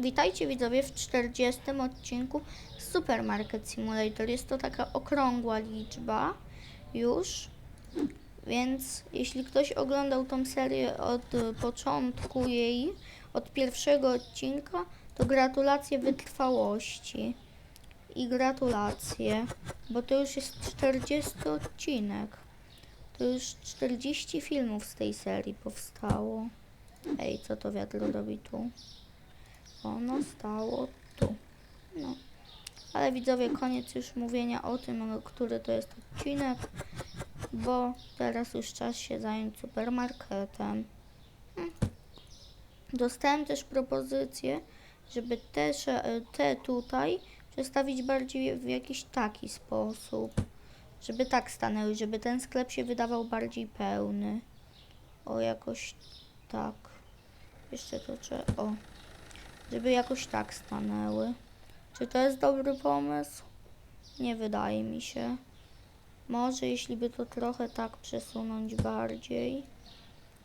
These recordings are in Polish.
Witajcie widzowie w 40 odcinku Supermarket Simulator. Jest to taka okrągła liczba już, więc jeśli ktoś oglądał tą serię od początku jej, od pierwszego odcinka, to gratulacje wytrwałości. I gratulacje, bo to już jest 40 odcinek. To już 40 filmów z tej serii powstało. Ej, co to wiatr robi tu? Ono stało tu. No. Ale widzowie, koniec już mówienia o tym, który to jest odcinek, bo teraz już czas się zająć supermarketem. Hmm. Dostałem też propozycję, żeby te, te tutaj przestawić bardziej w jakiś taki sposób. Żeby tak stanęły, żeby ten sklep się wydawał bardziej pełny. O, jakoś tak. Jeszcze to trzeba. O żeby jakoś tak stanęły. Czy to jest dobry pomysł? Nie wydaje mi się. Może jeśli by to trochę tak przesunąć bardziej.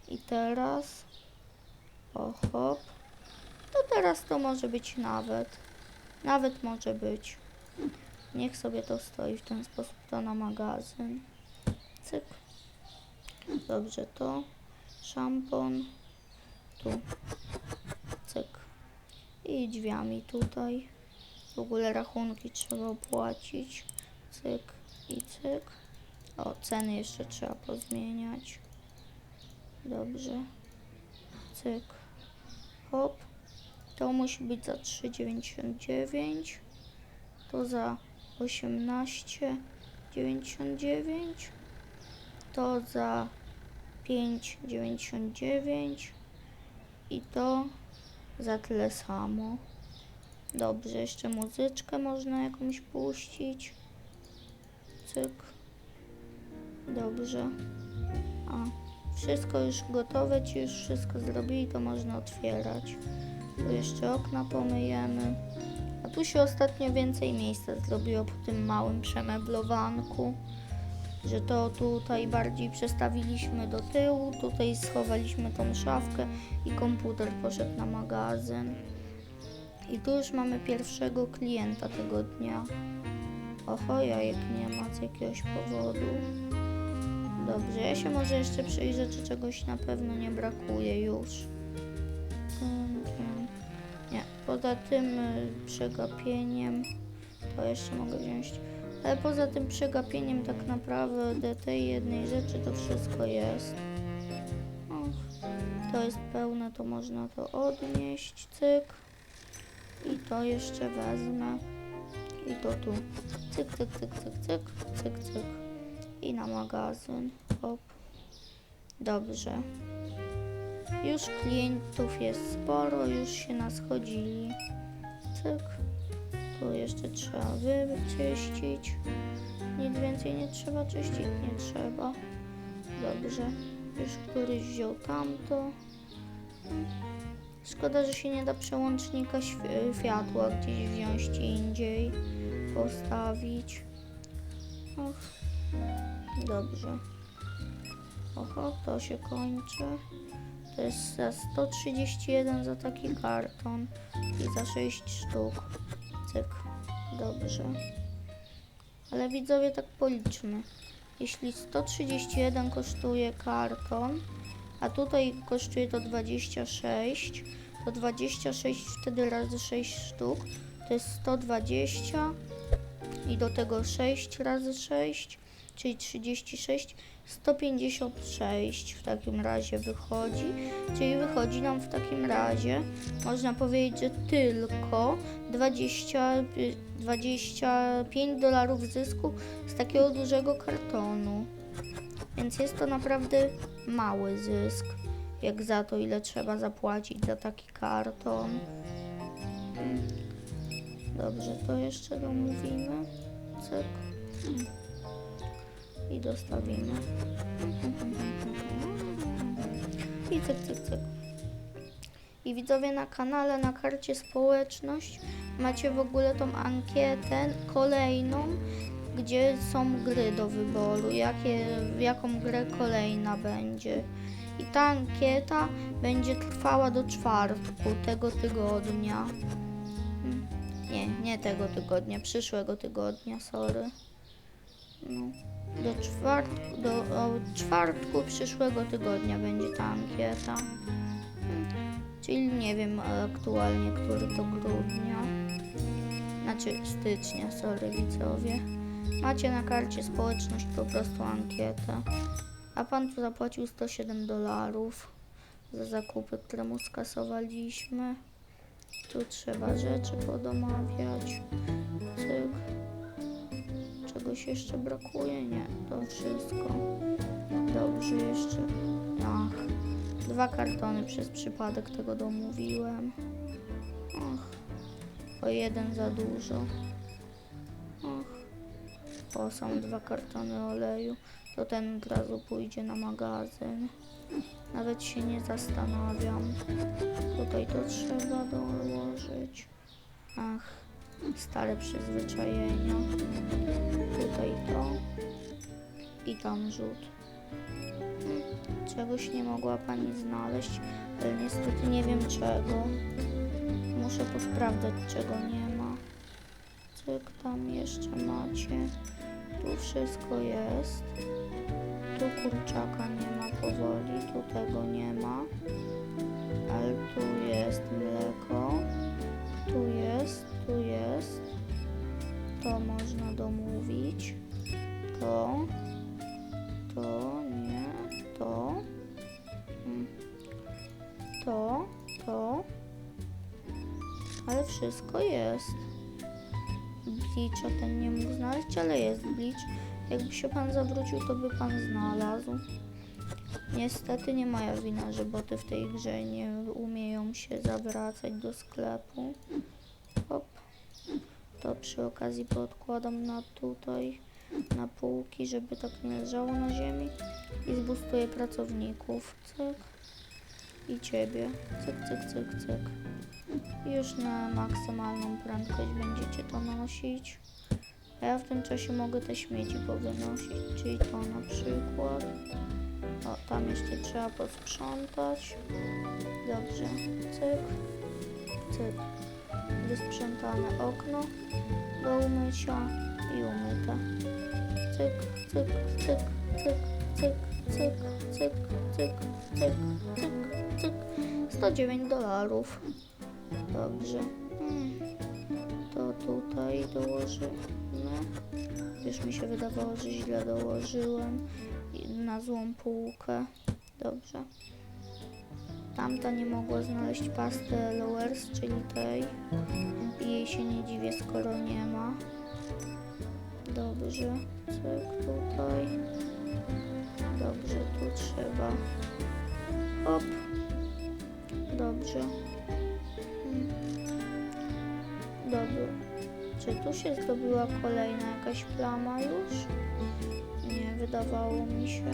I teraz. O hop. To teraz to może być nawet. Nawet może być. Niech sobie to stoi w ten sposób to na magazyn. Cyk. Dobrze to. Szampon. Tu. I drzwiami tutaj. W ogóle rachunki trzeba opłacić. Cyk i cyk. O, ceny jeszcze trzeba pozmieniać. Dobrze. Cyk. Hop. To musi być za 3,99. To za 18,99. To za 5,99. I to za tyle samo. Dobrze, jeszcze muzyczkę można jakąś puścić. Cyk. Dobrze. A, wszystko już gotowe, ci już wszystko zrobili, to można otwierać. Tu jeszcze okna pomyjemy. A tu się ostatnio więcej miejsca zrobiło po tym małym przemeblowanku. Że to tutaj bardziej przestawiliśmy do tyłu, tutaj schowaliśmy tą szafkę i komputer poszedł na magazyn. I tu już mamy pierwszego klienta tego dnia. Oho, jajek nie ma z jakiegoś powodu. Dobrze, ja się może jeszcze przyjrzę, czy czegoś na pewno nie brakuje już. Nie, poza tym y, przegapieniem to jeszcze mogę wziąć. Ale poza tym przegapieniem tak naprawdę tej jednej rzeczy to wszystko jest. To jest pełne, to można to odnieść, cyk. I to jeszcze wezmę. I to tu. Cyk, cyk, cyk, cyk, cyk, cyk, cyk. I na magazyn. Hop. Dobrze. Już klientów jest sporo, już się naschodzili. Cyk. Tu jeszcze trzeba wyczyścić. Nic więcej nie trzeba czyścić, nie trzeba. Dobrze. Już któryś wziął tamto. Szkoda, że się nie da przełącznika świ- światła gdzieś wziąć indziej, postawić. Och, dobrze. Oho, to się kończy. To jest za 131 za taki karton i za 6 sztuk. Cyk. Dobrze. Ale widzowie tak policzmy. Jeśli 131 kosztuje karton, a tutaj kosztuje to 26, to 26 wtedy razy 6 sztuk to jest 120 i do tego 6 razy 6, czyli 36, 156 w takim razie wychodzi, czyli wychodzi nam w takim razie, można powiedzieć, że tylko 20, y, 25 dolarów zysku z takiego dużego kartonu. Więc jest to naprawdę mały zysk, jak za to, ile trzeba zapłacić za taki karton. Dobrze, to jeszcze domówimy. Cyk. I dostawimy. I cyk, cyk, cyk. I widzowie na kanale, na karcie społeczność macie w ogóle tą ankietę kolejną, gdzie są gry do wyboru, jakie, jaką grę kolejna będzie. I ta ankieta będzie trwała do czwartku tego tygodnia. Nie, nie tego tygodnia, przyszłego tygodnia, sorry. No, do czwartku, do czwartku przyszłego tygodnia będzie ta ankieta. Czyli nie wiem aktualnie, który to grudnia. Znaczy stycznia, sorry widzowie. Macie na karcie społeczność po prostu ankietę. A pan tu zapłacił 107 dolarów za zakupy, które mu skasowaliśmy. Tu trzeba rzeczy podomawiać. Cyk. Czegoś jeszcze brakuje? Nie, to wszystko. Dobrze jeszcze. Ach, dwa kartony przez przypadek tego domówiłem. Ach, o jeden za dużo. Ach. O, są dwa kartony oleju. To ten od razu pójdzie na magazyn. Nawet się nie zastanawiam. Tutaj to trzeba dołożyć. Ach, stare przyzwyczajenia. Tutaj to. I tam rzut. Czegoś nie mogła pani znaleźć, ale niestety nie wiem czego. Muszę posprawdzać, czego nie ma. Cyk, tam jeszcze macie. Tu wszystko jest. Tu kurczaka nie ma powoli, tu tego nie ma. Ale tu jest mleko. Tu jest. To można domówić. To. To, nie. To. Mm. To, to. Ale wszystko jest. Blicza ten nie mógł znaleźć, ale jest blicz. Jakby się pan zawrócił, to by pan znalazł. Niestety nie moja wina, że boty w tej grze nie umieją się zawracać do sklepu. To przy okazji podkładam na tutaj, na półki, żeby tak nie leżało na ziemi. I zbustuję pracowników. Cyk. I ciebie. Cyk, cyk, cyk, cyk. I już na maksymalną prędkość będziecie to nosić. A ja w tym czasie mogę te śmieci powynosić, czyli to na przykład. O, tam jeszcze trzeba posprzątać. Dobrze, cyk, cyk. Wysprzątane okno do umycia i umyte. Cyk, cyk, cyk, cyk, cyk, cyk, cyk, cyk, cyk, cyk, cyk. 109 dolarów. Dobrze. Hmm. To tutaj dołożymy. Już mi się wydawało, że źle dołożyłem na złą półkę. Dobrze. Tamta nie mogła znaleźć pasty Lowers, czyli tej. I jej się nie dziwię, skoro nie ma. Dobrze. Cyk tutaj. Dobrze, tu trzeba. Hop. Dobrze. Dobra. Czy tu się zdobyła kolejna jakaś plama już? Nie, wydawało mi się.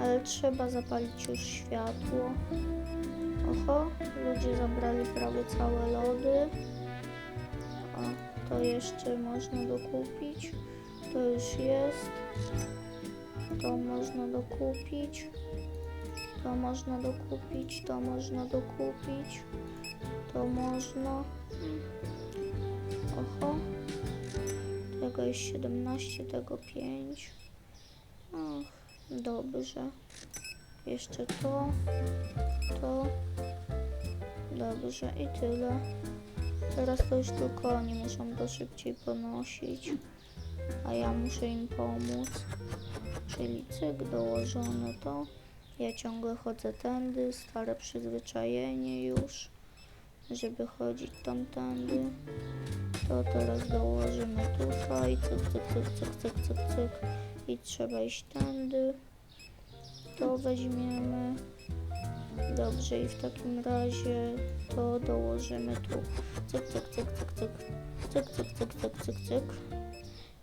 Ale trzeba zapalić już światło. Oho, ludzie zabrali prawie całe lody. O, to jeszcze można dokupić. To już jest. To można dokupić. To można dokupić, to można dokupić. To można. Oho. Tego jest 17, tego 5. Dobrze. Jeszcze to, to. Dobrze i tyle. Teraz to już tylko oni muszą to szybciej ponosić, a ja muszę im pomóc. Czyli cyk, dołożone to. Ja ciągle chodzę tędy, stare przyzwyczajenie już, żeby chodzić tamtędy. To teraz dołożymy tutaj, cyk, cyk, cyk, cyk, cyk, cyk, cyk. I trzeba iść tędy. To weźmiemy. Dobrze, i w takim razie to dołożymy tu. Cyk, cyk, cyk, cyk, cyk. Cyk, cyk, cyk, cyk, cyk, cyk.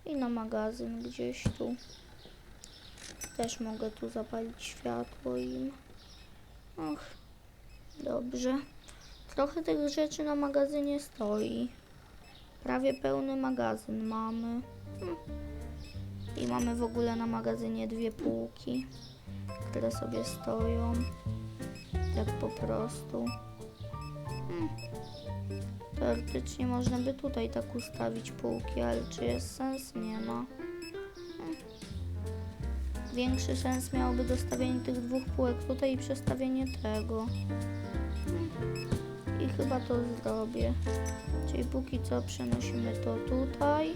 I na magazyn gdzieś tu. Też mogę tu zapalić światło im. Och, dobrze. Trochę tych rzeczy na magazynie stoi. Prawie pełny magazyn mamy. Hm. I mamy w ogóle na magazynie dwie półki. które sobie stoją. Tak po prostu. Hmm. Teoretycznie można by tutaj tak ustawić półki, ale czy jest sens? Nie ma. Hmm. Większy sens miałoby dostawienie tych dwóch półek tutaj i przestawienie tego. Hmm. I chyba to zrobię. Czyli póki co przenosimy to tutaj.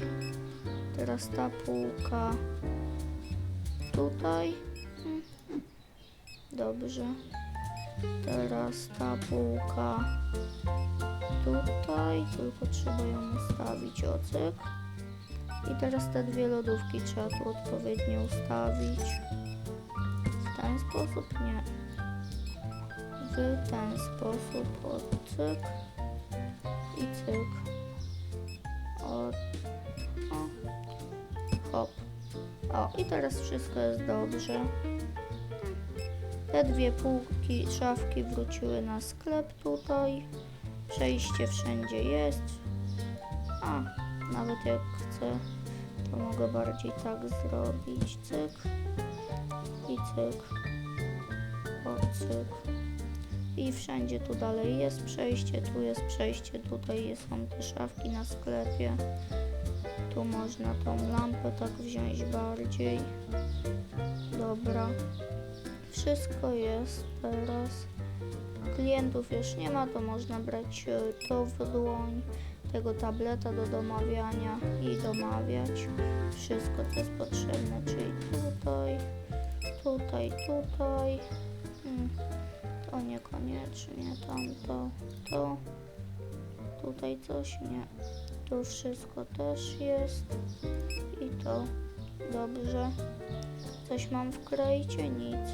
Teraz ta półka tutaj. Dobrze. Teraz ta półka tutaj, tylko trzeba ją ustawić ocyk. I teraz te dwie lodówki trzeba tu odpowiednio ustawić. W ten sposób? Nie. W ten sposób. O, cyk. I cyk. O, I teraz wszystko jest dobrze. Te dwie półki, szafki wróciły na sklep tutaj. Przejście wszędzie jest. A, nawet jak chcę, to mogę bardziej tak zrobić. Cyk. I cyk. O, cyk. I wszędzie tu dalej jest przejście, tu jest przejście, tutaj są te szafki na sklepie. Tu można tą lampę tak wziąć bardziej. Dobra. Wszystko jest teraz. Klientów już nie ma, to można brać e, to w dłoń, tego tableta do domawiania i domawiać wszystko, co jest potrzebne, czyli tutaj, tutaj, tutaj. Hmm. To niekoniecznie, tamto, to. Tutaj coś nie. Tu wszystko też jest. I to. Dobrze. Coś mam w krejcie? Nic.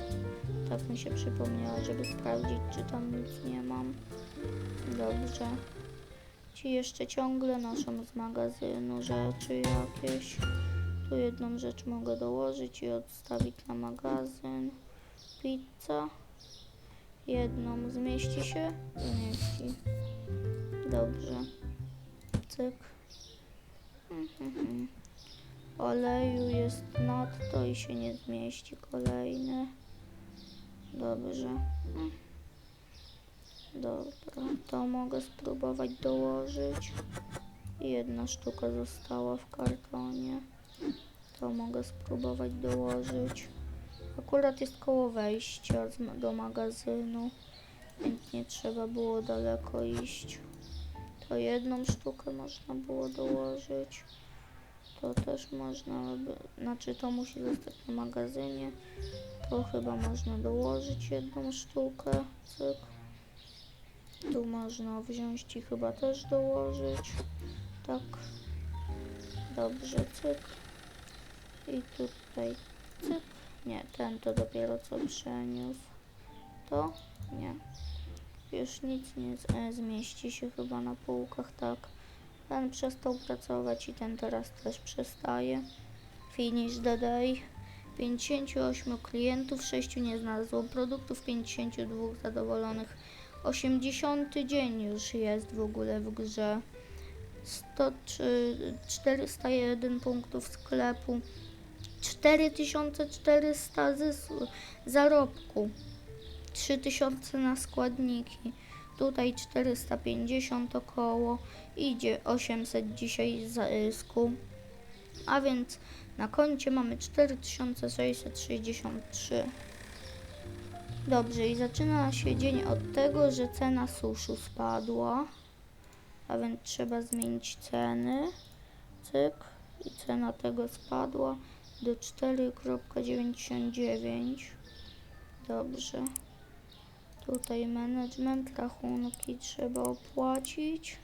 Tak mi się przypomniało, żeby sprawdzić, czy tam nic nie mam. Dobrze. Ci jeszcze ciągle noszą z magazynu rzeczy jakieś. Tu jedną rzecz mogę dołożyć i odstawić na magazyn. Pizza. Jedną zmieści się? Zmieści. Dobrze. Oleju jest nadto i się nie zmieści kolejny. Dobrze. Dobra, to mogę spróbować dołożyć. Jedna sztuka została w kartonie. To mogę spróbować dołożyć. Akurat jest koło wejścia do magazynu, więc nie trzeba było daleko iść. To jedną sztukę można było dołożyć. To też można, by, znaczy to musi zostać na magazynie. To chyba można dołożyć jedną sztukę. Cyk. Tu można wziąć i chyba też dołożyć. Tak. Dobrze, cyk. I tutaj cyk. Nie, ten to dopiero co przeniósł. To? Nie. Już nic nie e, zmieści się chyba na półkach, tak. Ten przestał pracować i ten teraz też przestaje. Finish the day. 58 klientów, 6 nie znalazło produktów, 52 zadowolonych. 80 dzień już jest w ogóle w grze. 103, 401 punktów sklepu. 4400 zysku, zarobku. 3000 na składniki. Tutaj 450 około. Idzie 800 dzisiaj zysku. A więc na koncie mamy 4663. Dobrze, i zaczyna się dzień od tego, że cena suszu spadła. A więc trzeba zmienić ceny. Cyk. I cena tego spadła do 4,99. Dobrze. Tutaj management, rachunki trzeba opłacić.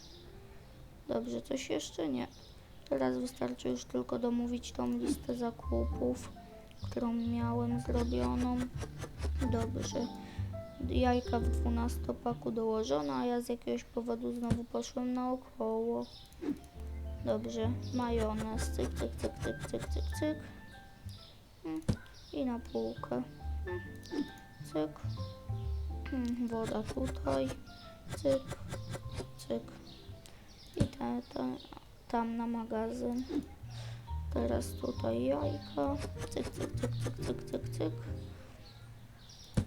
Dobrze, coś jeszcze nie. Teraz wystarczy już tylko domówić tą listę zakupów, którą miałem zrobioną. Dobrze. Jajka w 12 paku dołożone, a ja z jakiegoś powodu znowu poszłem naokoło. Dobrze. Majonez. Cyk, cyk, cyk, cyk, cyk, cyk, cyk. Mm, I na półkę. Mm, Cyk. Mm, Woda tutaj. Cyk, cyk. I te, te, tam na magazyn. Teraz tutaj jajka. Cyk, cyk, cyk, cyk, cyk, cyk, cyk.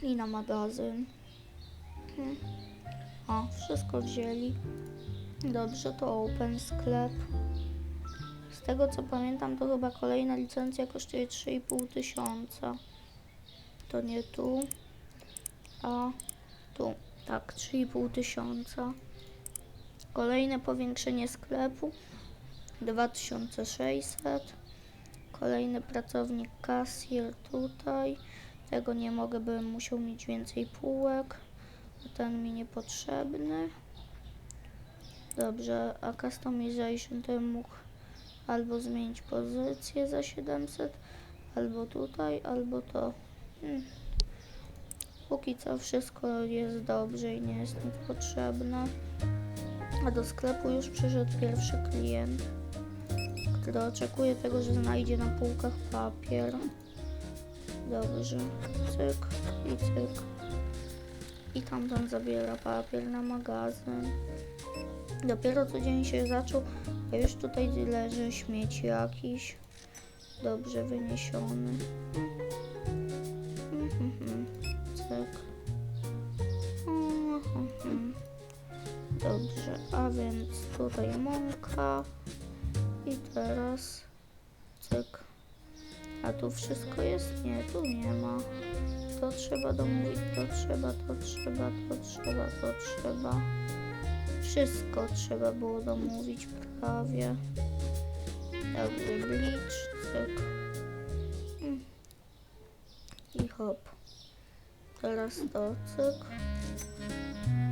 I na magazyn. Hmm. O, wszystko wzięli. Dobrze, to open sklep. Z tego co pamiętam, to chyba kolejna licencja kosztuje 3,5 tysiąca. To nie tu, a tu. Tak, 3,5 tysiąca. Kolejne powiększenie sklepu 2600. Kolejny pracownik kasjer tutaj. Tego nie mogę, bym musiał mieć więcej półek. Ten mi niepotrzebny. Dobrze, a customization to mógł albo zmienić pozycję za 700, albo tutaj, albo to. Hmm. Póki co wszystko jest dobrze i nie jest nic potrzebne. A do sklepu już przyszedł pierwszy klient, który oczekuje tego, że znajdzie na półkach papier. Dobrze, cyk i cyk. I tamten zabiera papier na magazyn. Dopiero co dzień się zaczął, a już tutaj leży śmieć jakiś. Dobrze wyniesiony. A więc tutaj mąka i teraz cyk. A tu wszystko jest? Nie, tu nie ma. To trzeba domówić, to trzeba, to trzeba, to trzeba, to trzeba. Wszystko trzeba było domówić prawie. Jakby blicz, cyk. I hop. Teraz to cyk.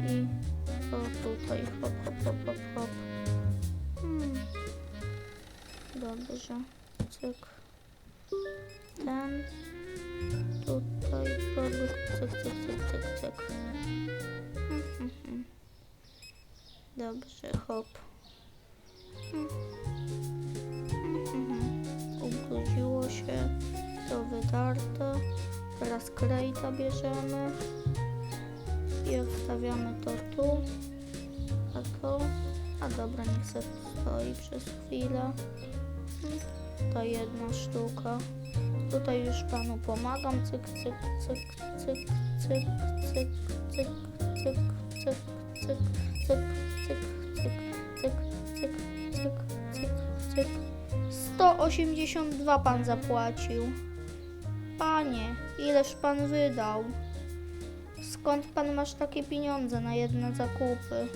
I to tutaj hop, hop, hop, hop, hop. Hmm. Dobrze. Cyk. Ten. Tutaj produkt. Cyk, cyk, cyk, cyk, cyk. Hmm, hmm, hmm. Dobrze, hop. Hmm. Hmm, hmm, hmm. Ubrudziło się. To wydarte. Teraz krejta bierzemy. I odstawiamy to tu. A to. A dobra, niech se stoi przez chwilę. Hmm, To jedna sztuka. Tutaj już panu pomagam. Cyk, cyk, cyk, cyk, cyk, cyk, cyk, cyk, cyk, cyk, cyk, cyk, cyk, cyk, cyk, cyk, cyk, cyk. 182 pan zapłacił. Panie, ileż pan wydał? Skąd pan masz takie pieniądze na jedne zakupy?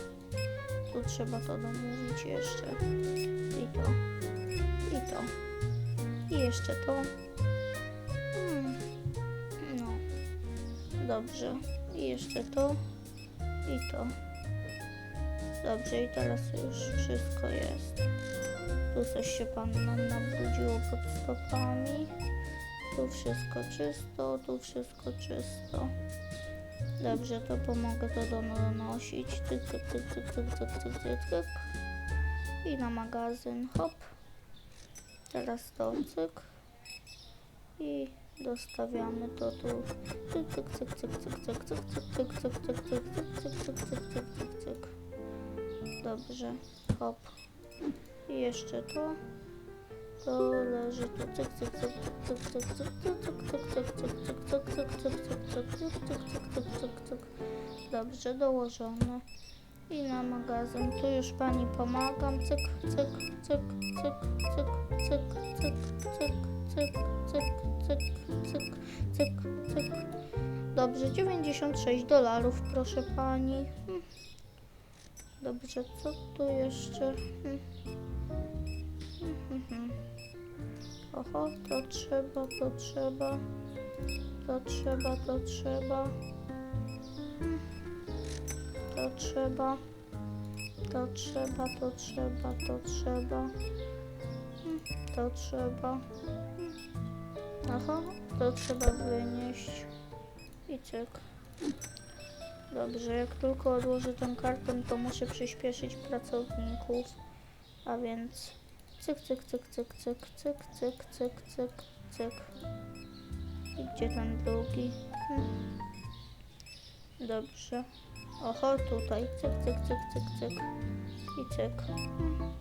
Tu trzeba to domówić jeszcze. I to. I to. I jeszcze to. Hmm. No. Dobrze. I jeszcze to. I to. Dobrze, i teraz już wszystko jest. Tu coś się pan nam nabrudziło pod stopami. Tu wszystko czysto, tu wszystko czysto. Dobrze, to pomogę to donosić. Tyk, tyk, tyk, tyk, tyk, tyk, tyk, tyk. I na magazyn, hop. Teraz to cyk. I dostawiamy to tu. Cyk, cyk, cyk, cyk, cyk, cyk, cyk, cyk, cyk, cyk, cyk, cyk, cyk, cyk, cyk, cyk, cyk, cyk. Dobrze, hop. I jeszcze to. To leży tu. Cyk, cyk, cyk, cyk, cyk, cyk, cyk, cyk, cyk, cyk, cyk, cyk, cyk, cyk, cyk, cyk, cyk, cyk. Dobrze, dołożone. I na magazyn. Tu już pani pomagam. Cyk, cyk, cyk, cyk, cyk, cyk, cyk, cyk, cyk, cyk, cyk, cyk, cyk, cyk. Dobrze, 96 dolarów, proszę pani. Hmm. Dobrze, co tu jeszcze? Hmm. Hmm, Oho, to trzeba, to trzeba, to trzeba, to trzeba, to trzeba, to trzeba, to trzeba, to trzeba, to trzeba. Aha, to trzeba wynieść. I cyk. Dobrze, jak tylko odłożę ten karton, to muszę przyspieszyć pracowników, a więc cyk, cyk, cyk, cyk, cyk, cyk, cyk, cyk, cyk, cyk. I gdzie ten drugi? Hmm. Dobrze. Oho, tutaj. Cyk, cyk, cyk, cyk, cyk. I cyk. Hmm.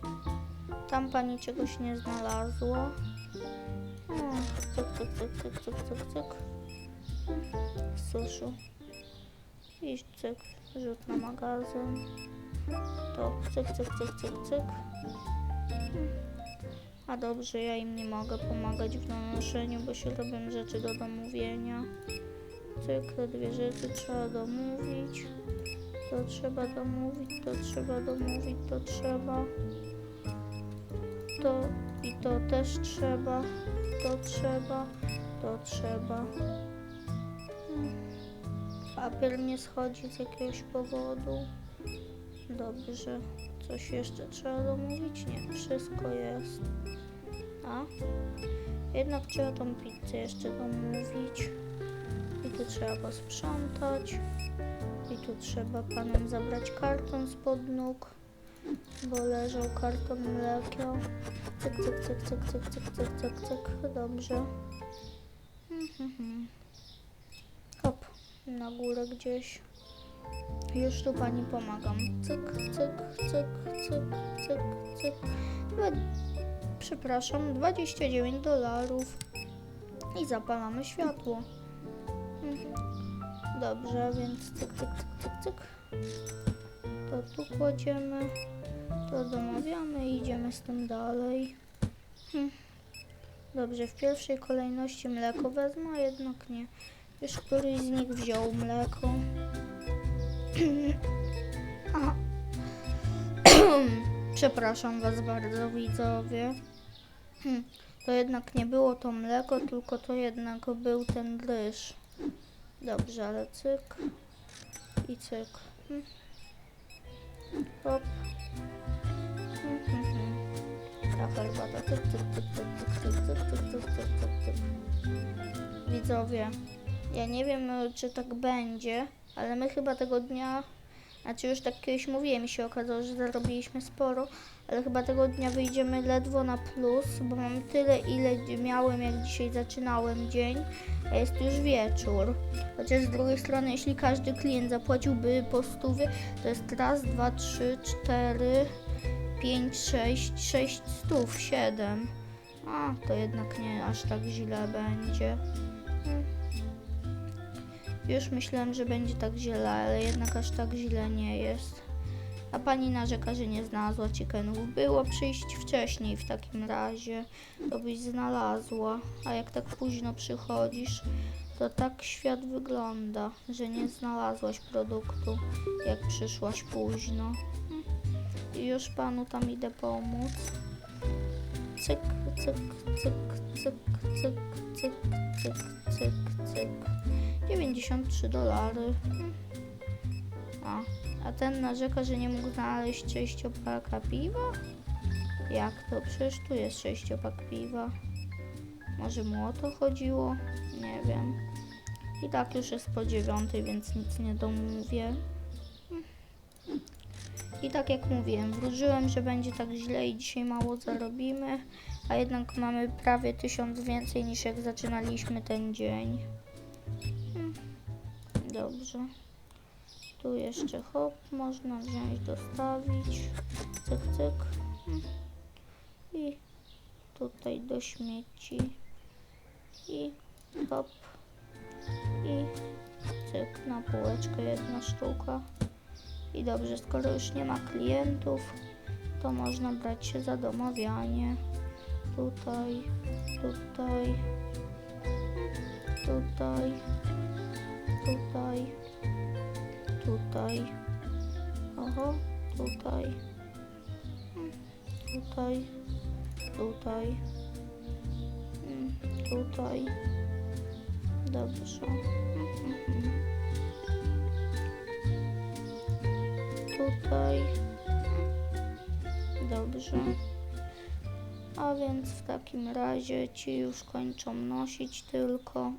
Tam pani czegoś nie znalazła. Hmm. Cyk, cyk, cyk, cyk, cyk, cyk, cyk. Suszu. I cyk, rzut na magazyn. To cyk, cyk, cyk, cyk, cyk. A dobrze, ja im nie mogę pomagać w donoszeniu, bo się robią rzeczy do domówienia. Te dwie rzeczy trzeba domówić. To trzeba domówić, to trzeba domówić, to trzeba. To i to też trzeba. To trzeba, to trzeba. Hmm. Papier nie schodzi z jakiegoś powodu. Dobrze. Coś jeszcze trzeba domówić? Nie, wszystko jest. Jednak trzeba tą pizzę jeszcze domówić. I tu trzeba posprzątać. I tu trzeba panom zabrać karton spod nóg, bo leżał karton mleka. Cyk, cyk, cyk, cyk, cyk, cyk, cyk, cyk, cyk. Dobrze. Mhm. Hop, na górę gdzieś. Już tu pani pomagam. Cyk, cyk, cyk, cyk, cyk, cyk. Dwa, przepraszam, 29 dolarów. I zapalamy światło. Mhm. Dobrze, więc cyk, cyk, cyk, cyk, cyk. To tu kładziemy, to domawiamy i idziemy z tym dalej. Hm. Dobrze, w pierwszej kolejności mleko wezmę, a jednak nie. Już któryś z nich wziął mleko. Przepraszam Was bardzo, widzowie. Hm, To jednak nie było to mleko, tylko to jednak był ten ryż. Dobrze, ale cyk i cyk. Hm. Hop. Hm, hm, hm. Ta. Widzowie, ja nie wiem, e, czy tak będzie, ale my chyba tego dnia, znaczy już tak kiedyś mówiłem, mi się okazało, że zarobiliśmy sporo, ale chyba tego dnia wyjdziemy ledwo na plus, bo mam tyle, ile miałem, jak dzisiaj zaczynałem dzień, a jest już wieczór. Chociaż z drugiej strony, jeśli każdy klient zapłaciłby po stówie, to jest raz, dwa, trzy, cztery, pięć, sześć, sześć stów, siedem. A, to jednak nie aż tak źle będzie. Już myślałem, że będzie tak źle, ale jednak aż tak źle nie jest. A pani narzeka, że nie znalazła chickenów. Było przyjść wcześniej w takim razie, to byś znalazła. A jak tak późno przychodzisz, to tak świat wygląda, że nie znalazłaś produktu, jak przyszłaś późno. I już panu tam idę pomóc. Cyk, cyk, cyk, cyk, cyk, cyk, cyk, cyk, cyk. 93 dolary. A, a ten narzeka, że nie mógł znaleźć sześciopaka piwa? Jak to? Przecież tu jest sześciopak piwa. Może mu o to chodziło? Nie wiem. I tak już jest po dziewiątej, więc nic nie domówię. I tak jak mówiłem, wróżyłem, że będzie tak źle i dzisiaj mało zarobimy, a jednak mamy prawie tysiąc więcej niż jak zaczynaliśmy ten dzień. Hmm. Dobrze. Tu jeszcze hop, można wziąć, dostawić. Cyk, cyk. Hmm. I tutaj do śmieci. I hop. I cyk, na półeczkę jedna sztuka. I dobrze, skoro już nie ma klientów, to można brać się za domawianie. Tutaj, tutaj, tutaj, tutaj, tutaj, oho, tutaj, mm, tutaj, tutaj, mm, tutaj. Dobrze. Tutaj. Dobrze. A więc w takim razie ci już kończą nosić tylko.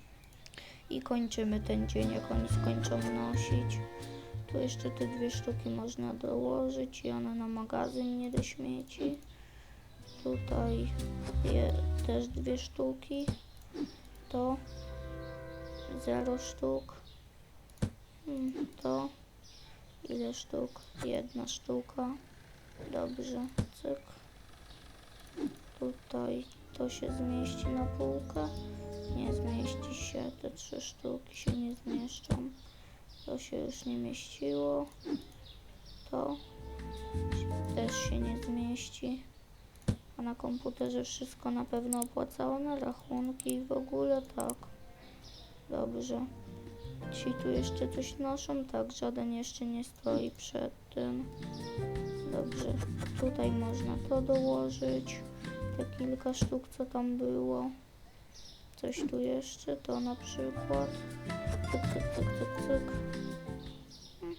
I kończymy ten dzień, jak oni skończą nosić. Tu jeszcze te dwie sztuki można dołożyć i one na magazyn nie do śmieci. Tutaj je, też dwie sztuki. To zero sztuk. Mm, To ile sztuk? Jedna sztuka. Dobrze, cyk. Tutaj to się zmieści na półkę. Nie zmieści się, te trzy sztuki się nie zmieszczą. To się już nie mieściło. To też się nie zmieści. A na komputerze wszystko na pewno opłacone, rachunki i w ogóle tak. Dobrze. Ci tu jeszcze coś noszą? Tak, żaden jeszcze nie stoi przed tym. Dobrze. Tutaj można to dołożyć. Te kilka sztuk, co tam było. Coś tu jeszcze, to na przykład. Cyk, cyk, cyk, cyk. Hmm.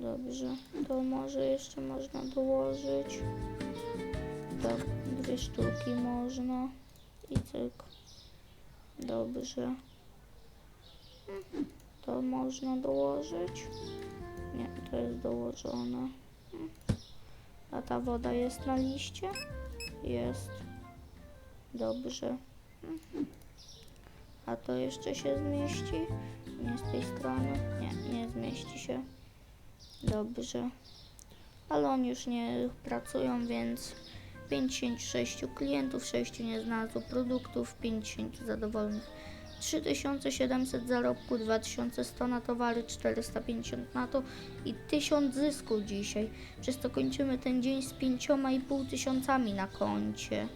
Dobrze. To może jeszcze można dołożyć. Tak, dwie sztuki można. I cyk. Dobrze. To można dołożyć. Nie, to jest dołożone. A ta woda jest na liście? Jest. Dobrze. A to jeszcze się zmieści? Nie z tej strony? Nie, nie zmieści się. Dobrze. Ale oni już nie pracują, więc 56 klientów, 6 nie znalazło produktów, 50 zadowolonych. 3700 zarobku, 2100 na towary, 450 na to i 1000 zysku dzisiaj. Przez to kończymy ten dzień z 5,5 tysiącami na koncie.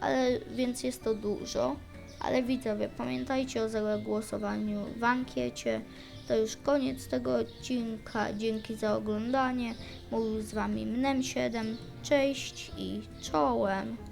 Ale więc jest to dużo. Ale widzowie, pamiętajcie o zagłosowaniu w ankiecie. To już koniec tego odcinka. Dzięki za oglądanie. Mówił z Wami Mnem7. Cześć i czołem.